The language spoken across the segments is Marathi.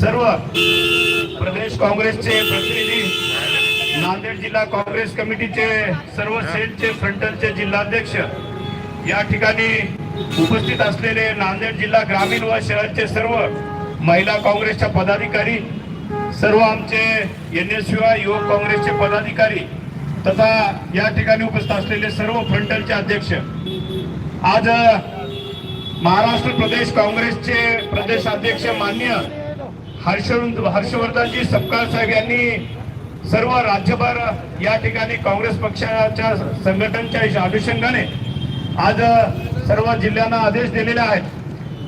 सर्व प्रदेश काँग्रेसचे प्रतिनिधी नांदेड जिल्हा काँग्रेस कमिटीचे सर्व सेलचे फ्रंटलचे जिल्हाध्यक्ष या ठिकाणी उपस्थित असलेले नांदेड जिल्हा ग्रामीण व शहरचे सर्व महिला काँग्रेसच्या पदाधिकारी सर्व आमचे एन एस युवक काँग्रेसचे पदाधिकारी तथा या ठिकाणी उपस्थित असलेले सर्व फ्रंटलचे अध्यक्ष. आज महाराष्ट्र प्रदेश काँग्रेसचे प्रदेश अध्यक्ष मान्य हर्ष हर्षवर्धनजी सपकाळ साहेब यांनी सर्व राज्यभर या ठिकाणी काँग्रेस पक्षाच्या संघटनच्या अनुषंगाने आज सर्व जिल्ह्यांना आदेश दिलेले आहेत.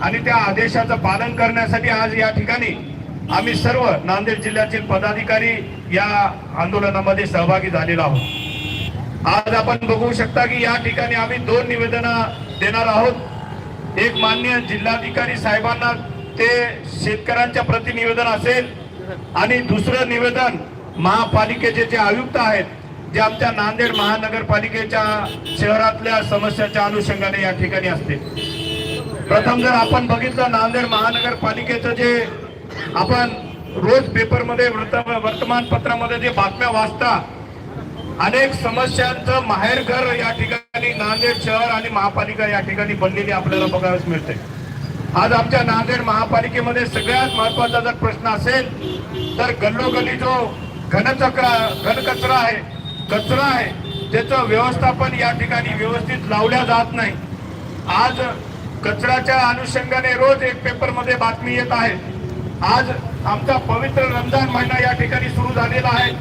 आणि त्या आदेशाचं पालन करण्यासाठी आज या ठिकाणी आम्ही सर्व नांदेड जिल्ह्यातील पदाधिकारी या आंदोलनामध्ये सहभागी झालेलो आहोत. आज आपण बघू शकता की या ठिकाणी आम्ही दोन निवेदनं देणार आहोत. एक मान्य जिल्हाधिकारी साहेबांना ते शेतकऱ्यांच्या प्रति निवेदन असेल आणि दुसरं निवेदन महापालिकेचे जे आयुक्त आहेत जे आमच्या नांदेड महानगरपालिकेच्या शहरातल्या समस्याच्या अनुषंगाने या ठिकाणी असते प्रथम जर आपण बघितलं नांदेड महानगरपालिकेचं जे आपण रोज पेपरमध्ये वृत्त वर्तमानपत्रामध्ये जे बातम्या वाचता अनेक समस्यांचं माहेरघर या ठिकाणी नांदेड शहर आणि महापालिका या ठिकाणी बनलेली आपल्याला बघायला मिळते. आज आमच्या नांदेड महापालिकेमध्ये सगळ्यात महत्त्वाचा जर प्रश्न असेल तर गल्लोगल्ली जो घनचक्र घनकचरा आहे कचरा आहे त्याचं व्यवस्थापन या ठिकाणी व्यवस्थित लावल्या जात नाही. आज कचऱ्याच्या अनुषंगाने रोज एक पेपरमध्ये बातमी येत आहे. आज आमचा पवित्र रमजान महिना या ठिकाणी सुरू झालेला आहे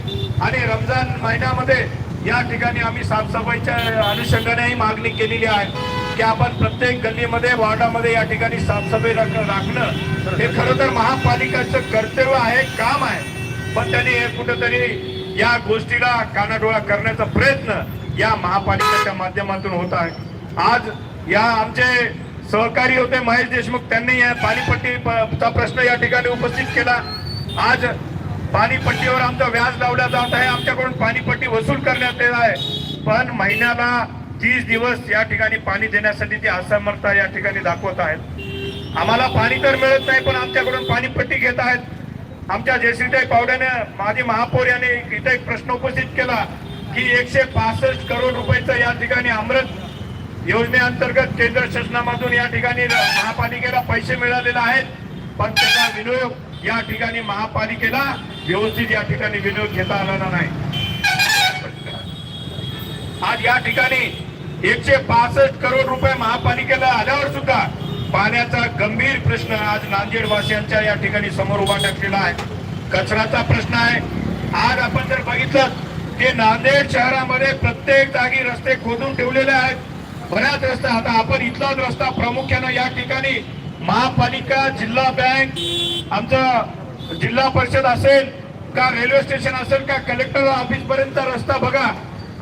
आणि रमजान महिन्यामध्ये या ठिकाणी आम्ही साफसफाईच्या अनुषंगानेही मागणी केलेली आहे. की आपण प्रत्येक गल्लीमध्ये वार्डामध्ये या ठिकाणी साफसफाई राखणं हे खरं तर महापालिकाचं कर्तव्य आहे काम आहे. पण त्यांनी हे कुठंतरी या गोष्टीला कानाडोळा करण्याचा प्रयत्न या महापालिकेच्या माध्यमातून होत आहे. आज या आमचे सहकारी होते महेश देशमुख त्यांनी या पाणीपट्टीचा प्रश्न या ठिकाणी उपस्थित केला. आज पाणीपट्टीवर आमचं व्याज लावलं जात आहे आमच्याकडून पाणीपट्टी वसूल करण्यात येत आहे. पण महिन्याला तीस दिवस या ठिकाणी पाणी देण्यासाठी ते असमर्थता या ठिकाणी दाखवत आहेत. आम्हाला पाणी तर मिळत नाही पण आमच्याकडून पाणीपट्टी घेत आहेत. आमच्या जयश्रीताई पावड्याने माजी महापौर यांनी इथे एक प्रश्न उपस्थित केला की एकशे पासष्ट करोड रुपयाचं या ठिकाणी अमृत योजनेअंतर्गत केंद्र शासनामधून या ठिकाणी महापालिकेला पैसे मिळालेले आहेत. पण त्याचा विनियोग या ठिकाणी महापालिकेला व्यवस्थित या ठिकाणी विनियोग घेता आलेला नाही. आज या ठिकाणी एकशे पासष्ट करोड रुपये महापालिकेला आल्यावर सुद्धा पाण्याचा गंभीर प्रश्न आज नांदेड वासियांच्या या ठिकाणी समोर उभा टाकलेला आहे. कचऱ्याचा प्रश्न आहे. आज आपण जर बघितलं की नांदेड शहरामध्ये प्रत्येक जागी रस्ते खोदून ठेवलेले आहेत. बऱ्याच रस्ते आता आपण इथलाच रस्ता प्रामुख्यानं या ठिकाणी महापालिका जिल्हा बँक आमचं जिल्हा परिषद असेल का रेल्वे स्टेशन असेल का कलेक्टर ऑफिस पर्यंत रस्ता बघा.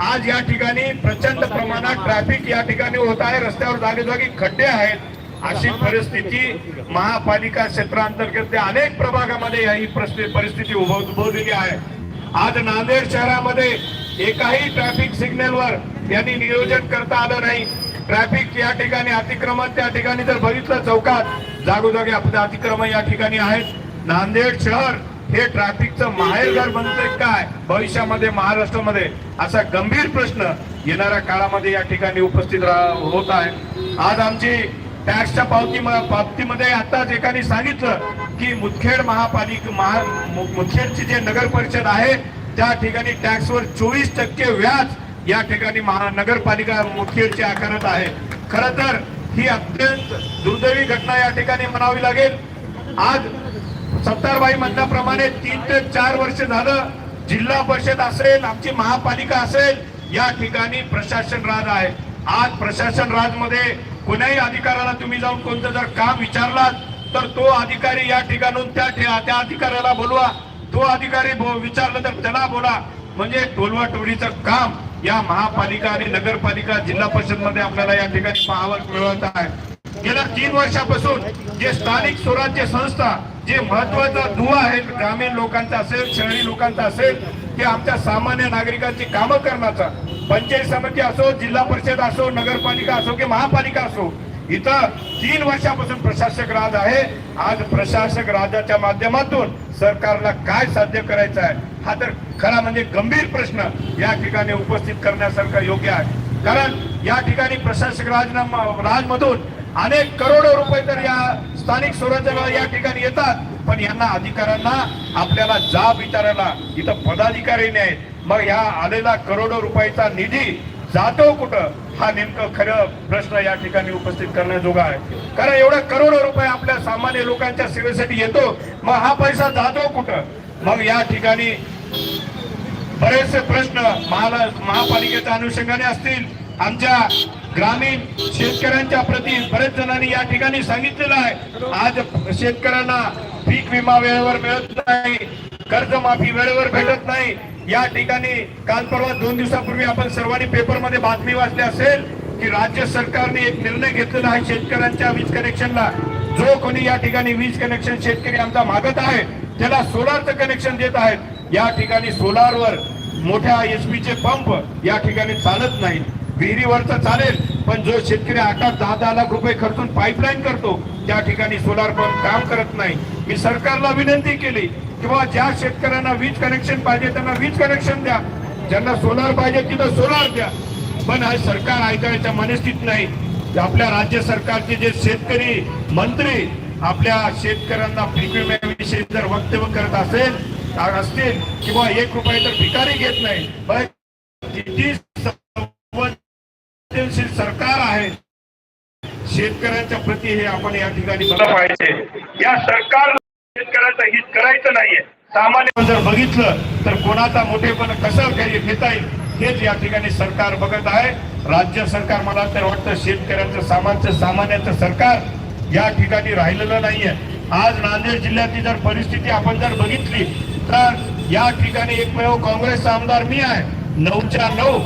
आज या ठिकाणी प्रचंड प्रमाणात ट्रॅफिक या ठिकाणी होत आहे. रस्त्यावर जागोजागी खड्डे आहेत. अशी परिस्थिती महापालिका क्षेत्रांतर्गत त्या अनेक प्रभागामध्ये ही परिस्थिती उद्भवलेली आहे. आज नांदेड शहरामध्ये एकाही ट्रॅफिक सिग्नलवर यांनी नियोजन करता आलं नाही. ट्रॅफिक या ठिकाणी अतिक्रमण त्या ठिकाणी जर बघितलं चौकात जागोजागी आपलं अतिक्रमण या ठिकाणी आहेत. नांदेड शहर हे ट्रॅफिकचं माहेरघर बनतंय काय? भविष्यामध्ये महाराष्ट्रामध्ये? असा गंभीर प्रश्न येणाऱ्या काळामध्ये या ठिकाणी उपस्थित होत आहे. आज आमची टॅक्सच्या पावती बाबतीमध्ये आताच एकाने सांगितलं की मुदखेड महापालिका महा मुदखेडची जे नगर परिषद आहे त्या ठिकाणी टॅक्सवर चोवीस टक्के व्याज या ठिकाणी महानगरपालिका मुदखेडची आकारत आहे. खर तर ही अत्यंत दुर्दैवी घटना या ठिकाणी म्हणावी लागेल. आज सत्तारबाई म्हणल्याप्रमाणे तीन ते चार वर्ष झालं जिल्हा परिषद असेल आमची महापालिका असेल या ठिकाणी प्रशासन राज आहे. आज प्रशासन राजमध्ये कोणाही अधिकाऱ्याला तुम्ही जाऊन कोणतं जर काम विचारलात तर तो अधिकारी या ठिकाणून त्या त्या अधिकाऱ्याला बोलवा. तो अधिकारी विचारलं तर त्याला बोला. म्हणजे टोलवा टोळीचं काम या महापालिका आणि नगरपालिका जिल्हा परिषदमध्ये आपल्याला या ठिकाणी पाहावं मिळत आहे. गेल्या तीन वर्षापासून जे स्थानिक स्वराज्य संस्था जे महत्त्वाचा दुवा आहे ग्रामीण लोकांचा असेल शहरी लोकांचा असेल ते आमच्या सामान्य नागरिकांची कामं करण्याचा पंचायत समिती असो जिल्हा परिषद असो नगरपालिका असो की महापालिका असो इथं तीन वर्षापासून प्रशासक राज आहे. आज प्रशासक राजाच्या माध्यमातून सरकारला काय साध्य करायचं आहे हा तर खरा म्हणजे गंभीर प्रश्न या ठिकाणी उपस्थित करण्यासारखा योग्य आहे. कारण या ठिकाणी प्रशासक राजनामा राजमधून अनेक करोडो रुपये तर या स्थानिक स्वराज्याला या ठिकाणी येतात. पण यांना अधिकाऱ्यांना आपल्याला जाब विचारायला इथं पदाधिकारी नाही. मग ह्या आलेला करोडो रुपयाचा निधी जातो कुठं? हा नेमकं खरं प्रश्न या ठिकाणी उपस्थित करण्याजोगा आहे. कारण एवढा करोडो रुपये आपल्या सामान्य लोकांच्या सेवेसाठी येतो मग हा पैसा जातो कुठं? मग या ठिकाणी बरेचसे प्रश्न महाला महापालिकेच्या अनुषंगाने असतील. आमच्या ग्रामीण शेतकऱ्यांच्या प्रती बरेच जणांनी या ठिकाणी सांगितलेलं आहे. आज शेतकऱ्यांना पीक विमा वेळेवर मिळत नाही कर्जमाफी वेळेवर भेटत नाही. या ठिकाणी काल परवा दोन दिवसापूर्वी आपण सर्वांनी पेपरमध्ये बातमी वाचली असेल की राज्य सरकारने एक निर्णय घेतलेला आहे शेतकऱ्यांच्या वीज कनेक्शनला. जो कोणी या ठिकाणी वीज कनेक्शन शेतकरी आमचा मागत आहे त्याला सोलारचं कनेक्शन देत आहेत. या ठिकाणी सोलारवर मोठ्या एस पंप या ठिकाणी चालत नाही विहिरीवरचं चालेल. पण जो शेतकरी आठात दहा दहा लाख रुपये खर्चून पाईपलाईन करतो त्या ठिकाणी सोलार पंप काम करत नाही. मी सरकारला विनंती केली किंवा ज्या शेतकऱ्यांना वीज कनेक्शन पाहिजे त्यांना वीज कनेक्शन द्या. ज्यांना सोलार पाहिजे तिथं सोलार द्या. पण हे सरकार ऐकायच्या मनस्थित नाही. आपल्या राज्य सरकारचे जे शेतकरी मंत्री आपल्या शेतकऱ्यांना पीक जर वक्तव्य करत असेल असतील किंवा एक रुपये तर भिकारी घेत नाही. किती संवेदनशील सरकार आहे शेतकऱ्यांच्या प्रती हे आपण या ठिकाणी बघलं पाहिजे. या सरकार शेतकऱ्याचं हित करायचं नाहीये. सामान्य जर बघितलं तर कोणाचा मोठेपण कसं काही घेता येईल हेच या ठिकाणी सरकार बघत आहे. राज्य सरकार मला तर वाटतं शेतकऱ्यांचं सामान्य सामान्याचं सरकार या ठिकाणी राहिलेलं नाहीये. आज नांदेड जिल्ह्यातली जर परिस्थिती आपण जर बघितली तर या ठिकाणी एकमेव काँग्रेसचा आमदार मी आहे. नऊच्या नऊ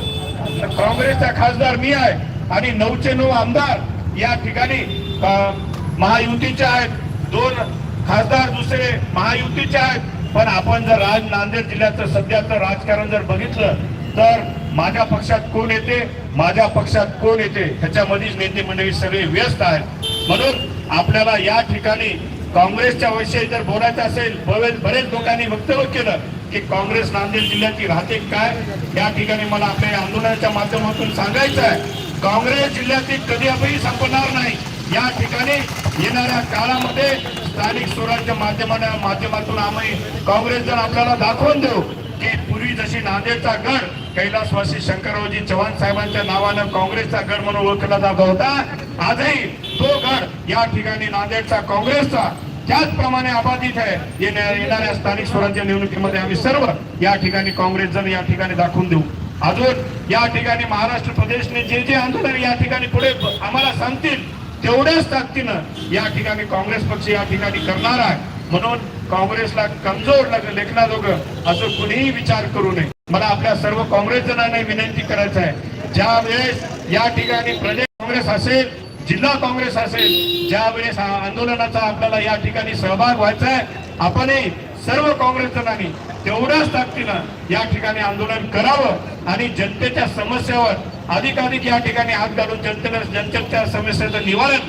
काँग्रेसचा खासदार मी आहे आणि नऊचे नऊ आमदार या ठिकाणी महायुतीचे आहेत. दोन खासदार दुसरे महायुतीचे आहेत. पण आपण जर राज नांदेड जिल्ह्याचं सध्याचं राजकारण जर बघितलं तर माझ्या पक्षात कोण येते? माझ्या पक्षात कोण येते? ह्याच्यामध्येच नेते मंडळी सगळे व्यस्त आहेत. म्हणून आपल्याला या ठिकाणी काँग्रेसच्या विषयी जर बोलायचं असेल बरेच लोकांनी वक्तव्य केलं. की काँग्रेस नांदेड जिल्ह्याची राहते काय? या ठिकाणी मला आपल्या आंदोलनाच्या माध्यमातून सांगायचं आहे काँग्रेस जिल्ह्यातील कधी अपही संपणार नाही. या ठिकाणी येणाऱ्या काळामध्ये स्थानिक स्वराज्य माध्यमाने माध्यमातून आम्ही काँग्रेस जर आपल्याला दाखवून देऊ की पूर्वी जशी नांदेडचा गड कैलासवासी शंकररावजी चव्हाण साहेबांच्या नावानं काँग्रेसचा गड म्हणून ओळखला जात होता आजही तो गड या ठिकाणी नांदेडचा काँग्रेसचा त्याचप्रमाणे अबाधित इथे येणाऱ्या स्थानिक स्वराज्य निवडणुकीमध्ये आम्ही सर्व या ठिकाणी काँग्रेस जण या ठिकाणी दाखवून देऊ. अजून या ठिकाणी महाराष्ट्र प्रदेशने जे जे आंदोलन या ठिकाणी पुढे आम्हाला सांगतील तेवढ्याच ताकदीनं या ठिकाणी काँग्रेस पक्ष या ठिकाणी करणार आहे. म्हणून काँग्रेसला कमजोर लग- लेखनाजोगं असं कुणीही विचार करू नये. मला आपल्या सर्व काँग्रेस जणांना विनंती करायचं आहे. ज्या वेळेस या ठिकाणी प्रदेश काँग्रेस असेल जिल्हा काँग्रेस असेल ज्या वेळेस हा आंदोलनाचा आपल्याला या ठिकाणी सहभाग व्हायचा आहे आपणही सर्व काँग्रेस जणांनी तेवढ्याच ताकदीनं या ठिकाणी आंदोलन करावं आणि जनतेच्या समस्यावर अधिकाधिक या ठिकाणी हात घालून जनतेला जनतेच्या समस्याचं निवारण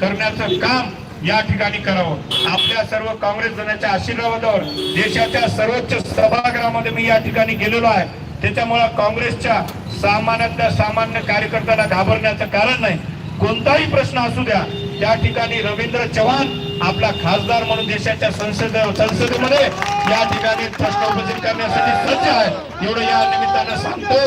करण्याचं काम या ठिकाणी करावं. आपल्या सर्व काँग्रेस जणांच्या आशीर्वादावर देशाच्या सर्वोच्च सभागृहामध्ये मी या ठिकाणी गेलेलो आहे. त्याच्यामुळे काँग्रेसच्या सामान्यातल्या सामान्य कार्यकर्त्याला घाबरण्याचं कारण नाही. कोणताही प्रश्न असू द्या त्या ठिकाणी रवींद्र चव्हाण आपला खासदार म्हणून देशाच्या संसद संसदेमध्ये या ठिकाणी प्रश्न उपस्थित करण्यासाठी सज्ज आहे. एवढं या निमित्तानं सांगतो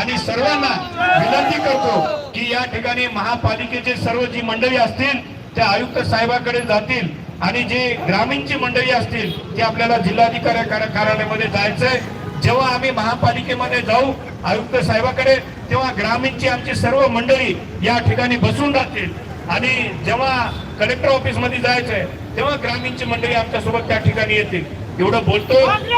आणि सर्वांना विनंती करतो की या ठिकाणी महापालिकेचे सर्व जी मंडळी असतील त्या आयुक्त साहेबाकडे जातील आणि जे ग्रामीणची मंडळी असतील ते आपल्याला जिल्हाधिकारी कार्यालयामध्ये जायचंय. जेव्हा आम्ही महापालिकेमध्ये जाऊ आयुक्त साहेबाकडे तेव्हा ग्रामीणची आमची सर्व मंडळी या ठिकाणी बसून राहतील. आणि जेव्हा कलेक्टर ऑफिसमध्ये जायचंय तेव्हा ग्रामीणची मंडळी आमच्यासोबत त्या ठिकाणी येतील. एवढं बोलतो आणि